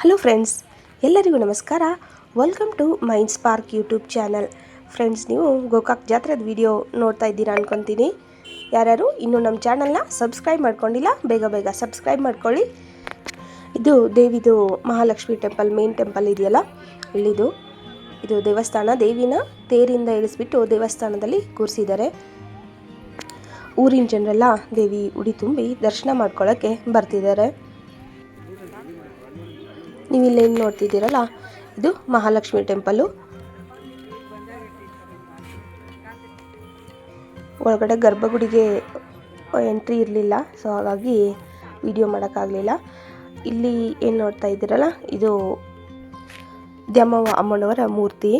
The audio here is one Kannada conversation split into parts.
ಹಲೋ ಫ್ರೆಂಡ್ಸ್ ಎಲ್ಲರಿಗೂ ನಮಸ್ಕಾರ. Welcome to mind spark YouTube channel friends ನೀವು ಗೋಕಾಕ್ ಜಾತ್ರೆದ ವಿಡಿಯೋ ನೋಡ್ತಾ ಇದ್ದೀರಾ ಅನ್ಕೊತೀನಿ. ಯಾರ್ಯಾರು ಇನ್ನೂ ನಮ್ಮ ಚಾನಲ್ನ ಸಬ್ಸ್ಕ್ರೈಬ್ ಮಾಡ್ಕೊಂಡಿಲ್ಲ, ಬೇಗ ಬೇಗ ಸಬ್ಸ್ಕ್ರೈಬ್ ಮಾಡ್ಕೊಳ್ಳಿ. ಇದು ದೇವಿದು ಮಹಾಲಕ್ಷ್ಮಿ ಟೆಂಪಲ್ ಮೇನ್ ಟೆಂಪಲ್ ಇದೆಯಲ್ಲ? ಇಲ್ಲಿದು, ಇದು ದೇವಸ್ಥಾನ. ದೇವಿನ ತೇರಿಂದ ಇಳಿಸ್ಬಿಟ್ಟು ದೇವಸ್ಥಾನದಲ್ಲಿ ಕೂರಿಸಿದ್ದಾರೆ. ಊರಿನ ಜನರೆಲ್ಲ ದೇವಿ ಉಡಿ ತುಂಬಿ ದರ್ಶನ ಮಾಡ್ಕೊಳ್ಳೋಕ್ಕೆ ಬರ್ತಿದ್ದಾರೆ. ನೀವು ಏನು ನೋಡ್ತಿದ್ದೀರಲ್ಲ, ಇದು ಮಹಾಲಕ್ಷ್ಮಿ ಟೆಂಪಲ್ಲು ಒಳಗಡೆ ಗರ್ಭಗುಡಿಗೆ ಎಂಟ್ರಿ ಇರಲಿಲ್ಲ, ಸೊ ಹಾಗಾಗಿ ವಿಡಿಯೋ ಮಾಡೋಕ್ಕಾಗಲಿಲ್ಲ. ಇಲ್ಲಿ ಏನು ನೋಡ್ತಾ ಇದ್ದೀರಲ್ಲ, ಇದು ದ್ಯಾಮವ್ವ ಅಮ್ಮನವರ ಮೂರ್ತಿ.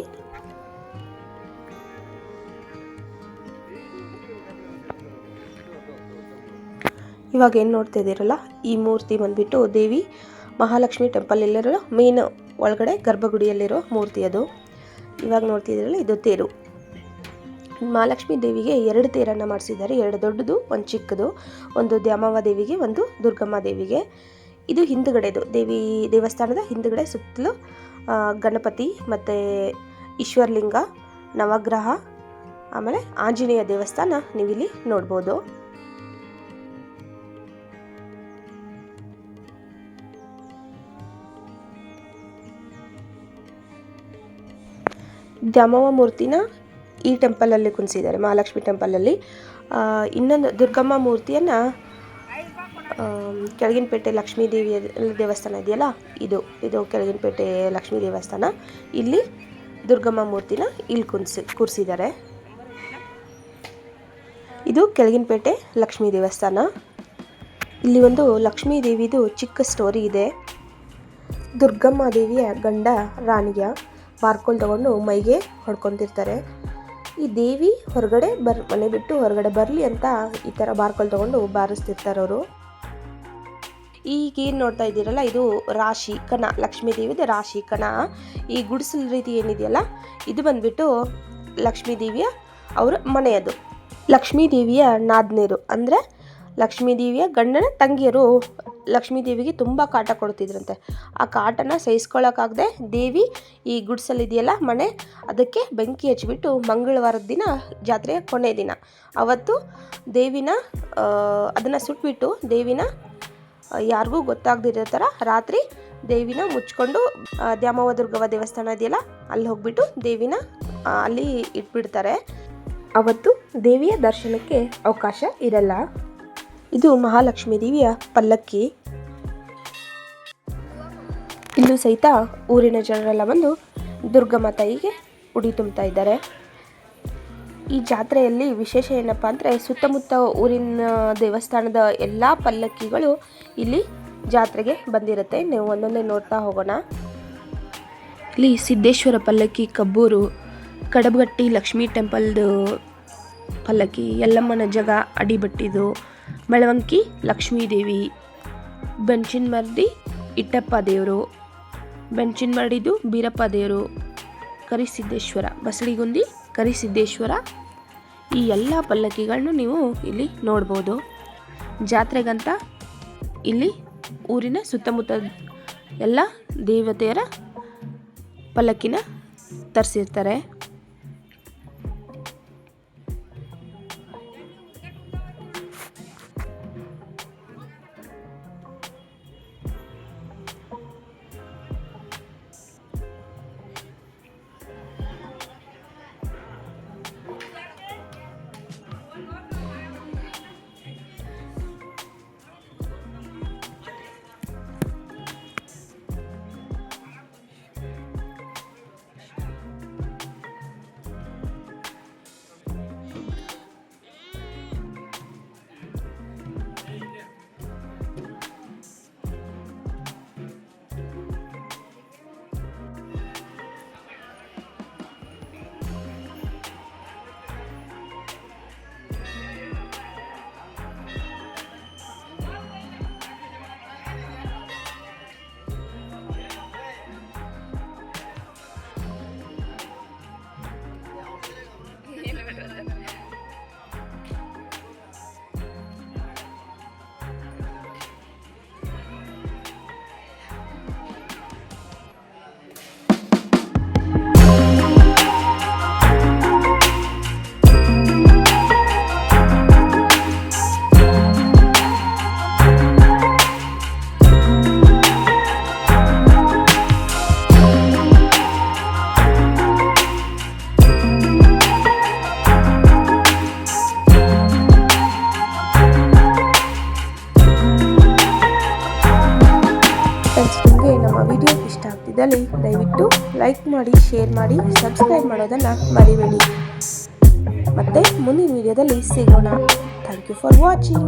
ಇವಾಗ ಏನು ನೋಡ್ತಾ ಇದ್ದೀರಲ್ಲ, ಈ ಮೂರ್ತಿ ಬಂದ್ಬಿಟ್ಟು ದೇವಿ ಮಹಾಲಕ್ಷ್ಮಿ ಟೆಂಪಲ್ ಇಲ್ಲಿರೋ ಮೇನ್ ಒಳಗಡೆ ಗರ್ಭಗುಡಿಯಲ್ಲಿರೋ ಮೂರ್ತಿ ಅದು. ಇವಾಗ ನೋಡ್ತಿದ್ದೀರಲ್ಲ ಇದು ತೇರು. ಮಹಾಲಕ್ಷ್ಮಿ ದೇವಿಗೆ ಎರಡು ತೇರನ್ನು ಮಾಡಿಸಿದ್ದಾರೆ. ಎರಡು ದೊಡ್ಡದು, ಒಂದು ಚಿಕ್ಕದು. ಒಂದು ದ್ಯಾಮವ್ವ ದೇವಿಗೆ, ಒಂದು ದುರ್ಗಮ್ಮ ದೇವಿಗೆ. ಇದು ಹಿಂದುಗಡೆದು. ದೇವಿ ದೇವಸ್ಥಾನದ ಹಿಂದುಗಡೆ ಸುತ್ತಲೂ ಗಣಪತಿ ಮತ್ತು ಈಶ್ವರಲಿಂಗ, ನವಗ್ರಹ, ಆಮೇಲೆ ಆಂಜನೇಯ ದೇವಸ್ಥಾನ ನೀವಿಲ್ಲಿ ನೋಡ್ಬೋದು. ದ್ಯಾಮವ್ವ ಮೂರ್ತಿನ ಈ ಟೆಂಪಲಲ್ಲಿ ಕುಣಿಸಿದ್ದಾರೆ ಮಹಾಲಕ್ಷ್ಮಿ ಟೆಂಪಲಲ್ಲಿ. ಇನ್ನೊಂದು ದುರ್ಗಮ್ಮ ಮೂರ್ತಿಯನ್ನು ಕೆಳಗಿನಪೇಟೆ ಲಕ್ಷ್ಮೀ ದೇವಿಯ ದೇವಸ್ಥಾನ ಇದೆಯಲ್ಲ, ಇದು ಇದು ಕೆಳಗಿನಪೇಟೆ ಲಕ್ಷ್ಮೀ ದೇವಸ್ಥಾನ. ಇಲ್ಲಿ ದುರ್ಗಮ್ಮ ಮೂರ್ತಿನ ಇಲ್ಲಿ ಕುಣಿಸಿ ಕೂರಿಸಿದ್ದಾರೆ. ಇದು ಕೆಳಗಿನಪೇಟೆ ಲಕ್ಷ್ಮೀ ದೇವಸ್ಥಾನ. ಇಲ್ಲಿ ಒಂದು ಲಕ್ಷ್ಮೀ ದೇವಿದು ಚಿಕ್ಕ ಸ್ಟೋರಿ ಇದೆ. ದುರ್ಗಮ್ಮ ದೇವಿಯ ಗಂಡ ರಾಣಿಯ. ಬಾರ್ಕೋಲ್ ತಗೊಂಡು ಮೈಗೆ ಹೊಡ್ಕೊತಿರ್ತಾರೆ. ಈ ದೇವಿ ಹೊರಗಡೆ ಬರ್, ಮನೆ ಬಿಟ್ಟು ಹೊರಗಡೆ ಬರಲಿ ಅಂತ ಈ ಥರ ಬಾರ್ಕೋಲ್ ತೊಗೊಂಡು ಬಾರಿಸ್ತಿರ್ತಾರೆ ಅವರು. ಈಗೇನು ನೋಡ್ತಾ ಇದ್ದೀರಲ್ಲ, ಇದು ರಾಶಿ ಕಣ, ಲಕ್ಷ್ಮೀ ದೇವಿದು ರಾಶಿ ಕಣ. ಈ ಗುಡಿಸಲ್ ರೀತಿ ಏನಿದೆಯಲ್ಲ, ಇದು ಬಂದ್ಬಿಟ್ಟು ಲಕ್ಷ್ಮೀ ದೇವಿಯ ಅವರ ಮನೆಯದು. ಲಕ್ಷ್ಮೀ ದೇವಿಯ ನಾದ್ನೇರು. ಅಂದರೆ ಲಕ್ಷ್ಮೀ ದೇವಿಯ ಗಂಡನ ತಂಗಿಯರು ಲಕ್ಷ್ಮೀ ದೇವಿಗೆ ತುಂಬ ಕಾಟ ಕೊಡ್ತಿದ್ರಂತೆ. ಆ ಕಾಟನ ಸಹಿಸ್ಕೊಳ್ಳೋಕ್ಕಾಗದೆ ದೇವಿ ಈ ಗುಡ್ಸಲ್ಲಿದೆಯಲ್ಲ ಮನೆ ಅದಕ್ಕೆ ಬೆಂಕಿ ಹಚ್ಚಿಬಿಟ್ಟು ಮಂಗಳವಾರದ ದಿನ, ಜಾತ್ರೆಯ ಕೊನೆ ದಿನ. ಅವತ್ತು ದೇವಿನ ಅದನ್ನು ಸುಟ್ಬಿಟ್ಟು ದೇವಿನ ಯಾರಿಗೂ ಗೊತ್ತಾಗದಿರೋ ಥರ ರಾತ್ರಿ ದೇವಿನ ಮುಚ್ಕೊಂಡು ದ್ಯಾಮವ ದ್ಯಾಮವ್ವ ದುರ್ಗವ್ವ ದೇವಸ್ಥಾನ ಇದೆಯಲ್ಲ, ಅಲ್ಲಿ ಹೋಗ್ಬಿಟ್ಟು ದೇವಿನ ಅಲ್ಲಿ ಇಟ್ಬಿಡ್ತಾರೆ. ಅವತ್ತು ದೇವಿಯ ದರ್ಶನಕ್ಕೆ ಅವಕಾಶ ಇರಲ್ಲ. ಇದು ಮಹಾಲಕ್ಷ್ಮಿ ದೇವಿಯ ಪಲ್ಲಕ್ಕಿ. ಇಲ್ಲೂ ಸಹಿತ ಊರಿನ ಜನರೆಲ್ಲ ಬಂದು ದುರ್ಗಮ್ಮ ತಾಯಿಗೆ ಉಡಿ ತುಂಬ್ತಾ ಇದ್ದಾರೆ. ಈ ಜಾತ್ರೆಯಲ್ಲಿ ವಿಶೇಷ ಏನಪ್ಪ ಅಂದರೆ ಸುತ್ತಮುತ್ತ ಊರಿನ ದೇವಸ್ಥಾನದ ಎಲ್ಲ ಪಲ್ಲಕ್ಕಿಗಳು ಇಲ್ಲಿ ಜಾತ್ರೆಗೆ ಬಂದಿರುತ್ತೆ. ನೀವು ಒಂದೊಂದೇ ನೋಡ್ತಾ ಹೋಗೋಣ. ಇಲ್ಲಿ ಸಿದ್ದೇಶ್ವರ ಪಲ್ಲಕ್ಕಿ, ಕಬ್ಬೂರು, ಕಡಬಗಟ್ಟಿ, ಲಕ್ಷ್ಮೀ ಟೆಂಪಲ್ದು ಪಲ್ಲಕ್ಕಿ, ಯಲ್ಲಮ್ಮನ ಜಗ, ಅಡಿಬಟ್ಟಿದು ಮೆಳವಂಕಿ, ಲಕ್ಷ್ಮೀದೇವಿ, ಬೆಂಚಿನಮರ್ದಿ, ಇಟ್ಟಪ್ಪ ದೇವರು. ಬೆಂಚಿನಮರಡಿದು ಬೀರಪ್ಪ ದೇವರು. ಕರಿಸಿದ್ದೇಶ್ವರ ಬಸಳಿಗುಂದಿ ಕರಿಸಿದ್ದೇಶ್ವರ. ಈ ಎಲ್ಲ ಪಲ್ಲಕ್ಕಿಗಳನ್ನು ನೀವು ಇಲ್ಲಿ ನೋಡ್ಬೋದು. ಜಾತ್ರೆಗಂತ ಇಲ್ಲಿ ಊರಿನ ಸುತ್ತಮುತ್ತ ಎಲ್ಲ ದೇವತೆಯರ ಪಲ್ಲಕ್ಕಿನ ತರಿಸಿರ್ತಾರೆ. ಲೈಕ್ ಮಾಡಿ ಶೇರ್ ಮಾಡಿ ಸಬ್ಸ್ಕ್ರೈಬ್ ಮಾಡೋದನ್ನು ಮರಿಬೇಡಿ. ಮತ್ತೆ ಮುಂದಿನ ವಿಡಿಯೋದಲ್ಲಿ ಸಿಗೋಣ. Thank you for watching